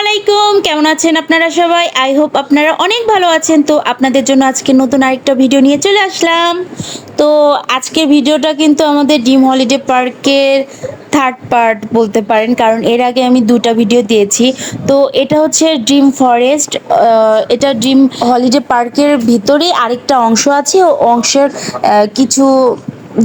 আলাইকুম। কেমন আছেন আপনারা সবাই? আই হোপ আপনারা অনেক ভালো আছেন। তো আপনাদের জন্য আজকে নতুন আরেকটা ভিডিও নিয়ে চলে আসলাম। তো আজকের ভিডিওটা কিন্তু আমাদের ডিম হলিডে পার্কের থার্ড পার্ট বলতে পারেন, কারণ এর আগে আমি দুটা ভিডিও দিয়েছি। তো এটা হচ্ছে ড্রিম ফরেস্ট এটা ড্রিম হলিডে পার্কের ভিতরে আরেকটা অংশ আছে। অংশের কিছু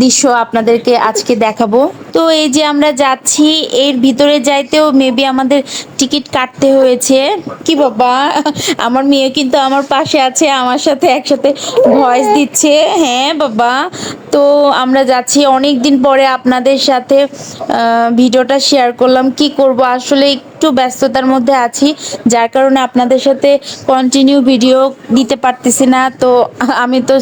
দৃশ্য আপনাদেরকে আজকে দেখাবো। তো এই যে আমরা যাচ্ছি, এর ভিতরে যাইতেও মেবি আমাদের টিকিট কাটতে হয়েছে। কি বাবা? আমার মেয়ে কিন্তু আমার পাশে আছে, আমার সাথে একসাথে ভয়েস দিচ্ছে। হ্যাঁ বাবা? তো আমরা যাচ্ছি অনেক দিন পরে আপনাদের সাথে ভিডিওটা শেয়ার করলাম। কি করব? আসলে একটু ব্যস্ততার মধ্যে আছি, যার কারণে আপনাদের সাথে কন্টিনিউ ভিডিও দিতে পারতেছি না। তো আমি তো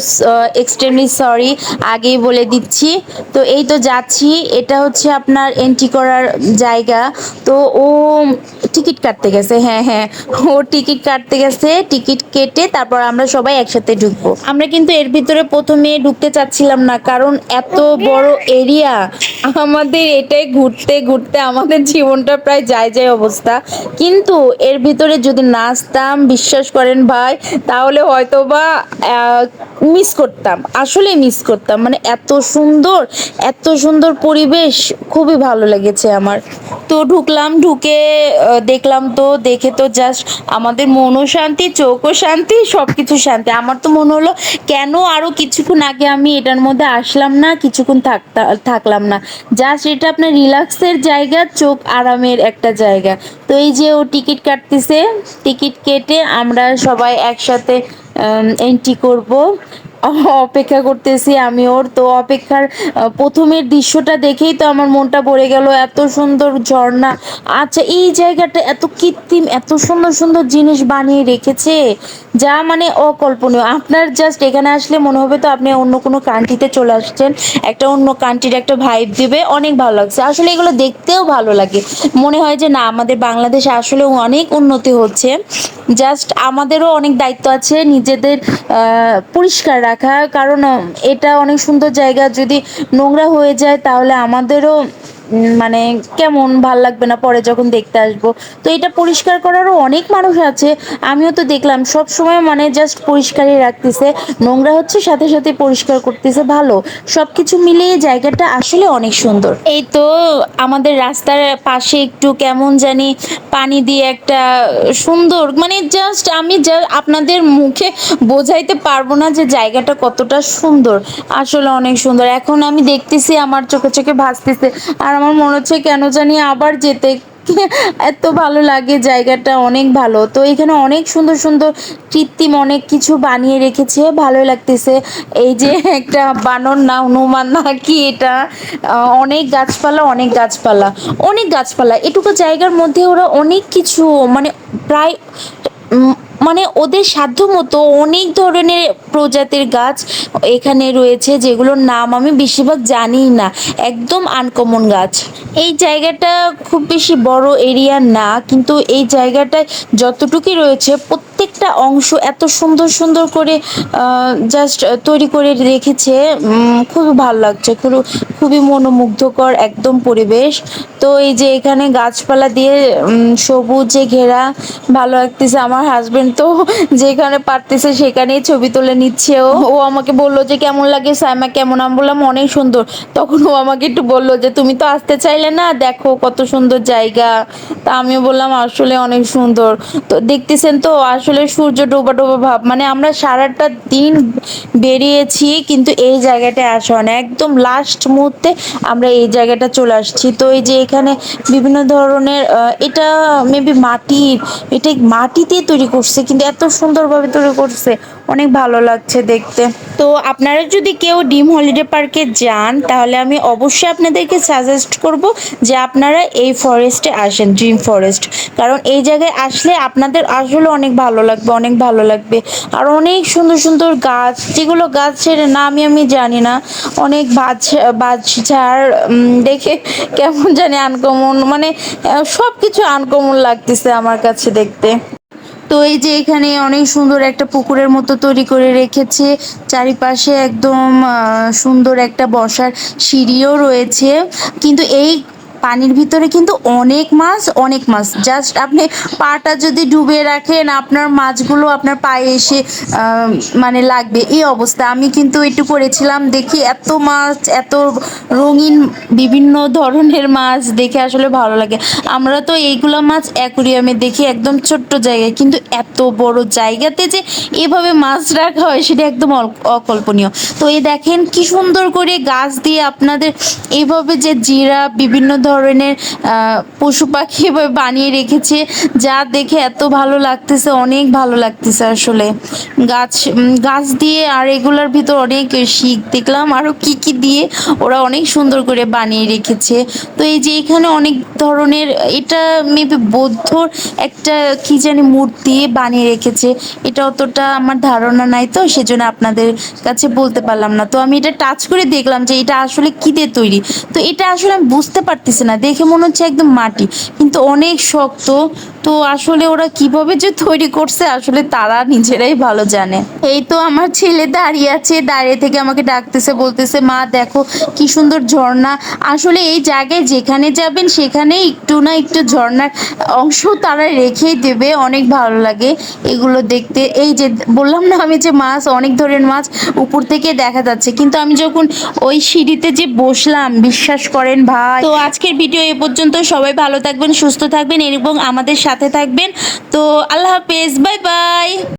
এক্সট্রিমলি সরি আগেই বলে দিচ্ছি। তো এই তো যাচ্ছি, এটা হচ্ছে আপনার এন্ট্রি করার জায়গা। তো ও টিকিট কাটতে গেছে হ্যাঁ হ্যাঁ। ও টিকিট কাটতে গেছে, টিকিট কেটে তারপর আমরা সবাই একসাথে ঢুকবো। আমরা কিন্তু এর ভিতরে প্রথমে ঢুকতে চাচ্ছিলাম না, কারণ এত বড় এরিয়া আমাদের এটাই ঘুরতে ঘুরতে আমাদের জীবনটা প্রায় যায় যায় অবস্থা। কিন্তু এর ভিতরে যদি নাচতাম, বিশ্বাস করেন ভাই, তাহলে হয়তো বা মিস করতাম। আসলে মিস করতাম। মানে এত সুন্দর এত সুন্দর পরিবেশ খুবই ভালো লেগেছে আমার। তো ঢুকলাম, ঢুকে দেখলাম তো, দেখে তো জাস্ট আমাদের মনও শান্তি, চোখও শান্তি সব কিছু শান্তি। আমার তো মনে হলো, কেন আরও কিছুক্ষণ আগে আমি এটার মধ্যে আসলাম না, কিছুক্ষণ থাকলাম না। জাস্ট এটা আপনার রিল্যাক্সের জায়গা, চোখ আরামের একটা জায়গা। তো এই যে ও টিকিট কাটতেছে, টিকিট কেটে আমরা সবাই একসাথে এন্ট্রি করব। অপেক্ষা করতেছি আমি ওর। তো অপেক্ষার প্রথমের দৃশ্যটা দেখেই তো আমার মনটা ভরে গেল, এত সুন্দর ঝর্ণা। আচ্ছা এই জায়গাটা এত কৃত্রিম, এত সুন্দর সুন্দর জিনিস বানিয়ে রেখেছে, যা মানে অকল্পনীয়। আপনার জাস্ট এখানে আসলে মনে হবে তো আপনি অন্য কোনো কান্ট্রিতে চলে আসছেন, একটা অন্য কান্ট্রির একটা ভাইব দিবে, অনেক ভালো লাগছে। আসলে এগুলো দেখতেও ভালো লাগে। মনে হয় যে না, আমাদের বাংলাদেশে আসলে অনেক উন্নতি হচ্ছে। জাস্ট আমাদেরও অনেক দায়িত্ব আছে, নিজেদের পরিষ্কার রাখা কারণ এটা অনেক সুন্দর জায়গা। যদি নোংরা হয়ে যায় তাহলে আমাদেরও মানে কেমন ভালো লাগবে না পরে যখন দেখতে আসব। তো এটা পরিষ্কার করারও অনেক মানুষ আছে। আমিও তো দেখলাম, সব সময় মানে জাস্ট পরিষ্কারই রাখতেছে। নোংরা হচ্ছে, সাথে সাথে পরিষ্কার করতেছে, ভালো। সব কিছু মিলিয়ে জায়গাটা আসলে অনেক সুন্দর। এই তো আমাদের রাস্তার পাশে একটু কেমন জানি পানি দিয়ে একটা সুন্দর মানে জাস্ট আমি যা আপনাদের মুখে বোঝাইতে পারব না যে জায়গাটা কতটা সুন্দর। আসলে অনেক সুন্দর। এখন আমি দেখতেছি, আমার চোখে চোখে ভাসতেছে। আর আমার মনে হচ্ছে কেন জানি আবার যেতে এত ভালো লাগে, জায়গাটা অনেক ভালো। তো এখানে অনেক সুন্দর সুন্দর কৃত্রিম অনেক কিছু বানিয়ে রেখেছে, ভালোই লাগতেছে। এই যে একটা বানর না, হনুমান না, কি এটা? অনেক গাছপালা অনেক গাছপালা অনেক গাছপালা। এটুকু জায়গার মধ্যে ওরা অনেক কিছু মানে প্রায় মানে ওদের সাধ্য মতো অনেক ধরনের প্রজাতির গাছ এখানে রয়েছে, যেগুলোর নাম আমি বেশিরভাগ জানি না। একদম আনকমন গাছ। এই জায়গাটা খুব বেশি বড় এরিয়া না, কিন্তু এই জায়গাটায় যতটুকুই রয়েছে, প্রত্যেকটা অংশ এত সুন্দর সুন্দর করে জাস্ট তৈরি করে রেখেছে। খুবই ভালো লাগছে। খুব খুবই মনোমুগ্ধকর একদম পরিবেশ। তো এই যে এখানে গাছপালা দিয়ে সবুজে ঘেরা, ভালো লাগতেছে আমার হাজবেন্ড তো যেখানে পারতেছে সেখানেই ছবি তুলে নিচ্ছে ও। ও আমাকে বলল যে, কেমন লাগে সাইমা? কেমন? আমি বললাম, অনেক সুন্দর। তখন ও আমাকে একটু বলল যে, তুমি তো আসতে চাইলে না? দেখো কত সুন্দর জায়গা। তা আমি বললাম, আসলে অনেক সুন্দর। তো দেখতেছেন তো, আসলে সূর্য ডোবা ডোবা ভাব। মানে আমরা সারাটা দিন বেরিয়েছি, কিন্তু এই জায়গাটায় আসা না। একদম লাস্ট মুহূর্তে আমরা এই জায়গাটা চলে আসছি। তো এই যে এখানে বিভিন্ন ধরনের এটা মেবি মাটির এটা মাটি দিয়ে তৈরি করছে কিন্তু এত সুন্দরভাবে তৈরি করছে অনেক ভালো লাগছে দেখতে। তো আপনারা যদি কেউ ডিম হলিডে পার্কে যান তাহলে আমি অবশ্যই আপনাদেরকে সাজেস্ট করব যে আপনারা এই ফরেস্টে আসেন ড্রিম ফরেস্ট কারণ এই জায়গায় আসলে আপনাদের আসলে অনেক ভালো লাগবে অনেক ভালো লাগবে। আর অনেক সুন্দর সুন্দর গাছ যেগুলো গাছের নামই আমি জানি না অনেক বাজ বাজঝাড় উম, দেখে কেমন জানি আনকমন মানে সব কিছু আনকমন লাগতেছে আমার কাছে দেখতে। তো এই যে এখানে অনেক সুন্দর একটা পুকুরের মতো তৈরি করে রেখেছে। চারিপাশে একদম সুন্দর একটা বসার সিঁড়িও রয়েছে। কিন্তু এই পানির ভিতরে কিন্তু অনেক মাছ অনেক মাছ। জাস্ট আপনি পাটা যদি ডুবে রাখেন, আপনার মাছগুলো আপনার পায়ে এসে মানে লাগবে। এই অবস্থা। আমি কিন্তু একটু করেছিলাম, দেখি এত মাছ, এত রঙিন বিভিন্ন ধরনের মাছ দেখে আসলে ভালো লাগে। আমরা তো এইগুলো মাছ অ্যাকুরিয়ামে দেখি একদম ছোট্ট জায়গায়, কিন্তু এত বড় জায়গাতে যে এভাবে মাছ রাখা হয়, সেটা একদম অকল্পনীয়। তো এই দেখেন কি সুন্দর করে গাছ দিয়ে আপনাদের এইভাবে যে জিরা, বিভিন্ন ধরনের পশু পাখি বানিয়ে রেখেছে, যা দেখে এত ভালো লাগতেছে, অনেক ভালো লাগতেছে আসলে। গাছ গাছ দিয়ে আর এগুলোর ভিতর অনেক শিখ দেখলাম, আরও কি কি দিয়ে ওরা অনেক সুন্দর করে বানিয়ে রেখেছে। তো এই যে এখানে অনেক ধরনের, এটা মেবি বৌদ্ধর একটা কি জানি মূর্তি বানিয়ে রেখেছে, এটা অতটা আমার ধারণা নাই তো, সেজন্য আপনাদের কাছে বলতে পারলাম না। তো আমি এটা টাচ করে দেখলাম যে এটা আসলে কি দিয়ে তৈরি। তো এটা আসলে আমি বুঝতে পারতেছি না। দেখে মনে হচ্ছে একদম মাটি। কিন্তু অনেক শক্ত। তো আসলে ওরা কীভাবে যে তৈরি করছে, আসলে তারা নিজেরাই ভালো জানে। এই তো আমার ছেলে দাঁড়িয়ে আছে। দাঁড়িয়ে থেকে আমাকে ডাকতেছে, বলতেছে, মা, দেখো কি সুন্দর ঝর্ণা। আসলে এই জায়গায় যেখানে যাবেন সেখানে একটু না একটু ঝর্ণার অংশ তারা রেখেই দেবে। অনেক ভালো লাগে এগুলো দেখতে। এই যে, বললাম না আমি যে মাছ, অনেক ধরনের মাছ উপর থেকে দেখা যাচ্ছে। কিন্তু আমি যখন ওই সিঁড়িতে যে বসলাম, বিশ্বাস করেন ভাই। তো আজকের ভিডিও এ পর্যন্ত সবাই ভালো থাকবেন, সুস্থ থাকবেন এবং আমাদের সাথে থাকবেন। তো আল্লাহ হাফেজ, বাই বাই।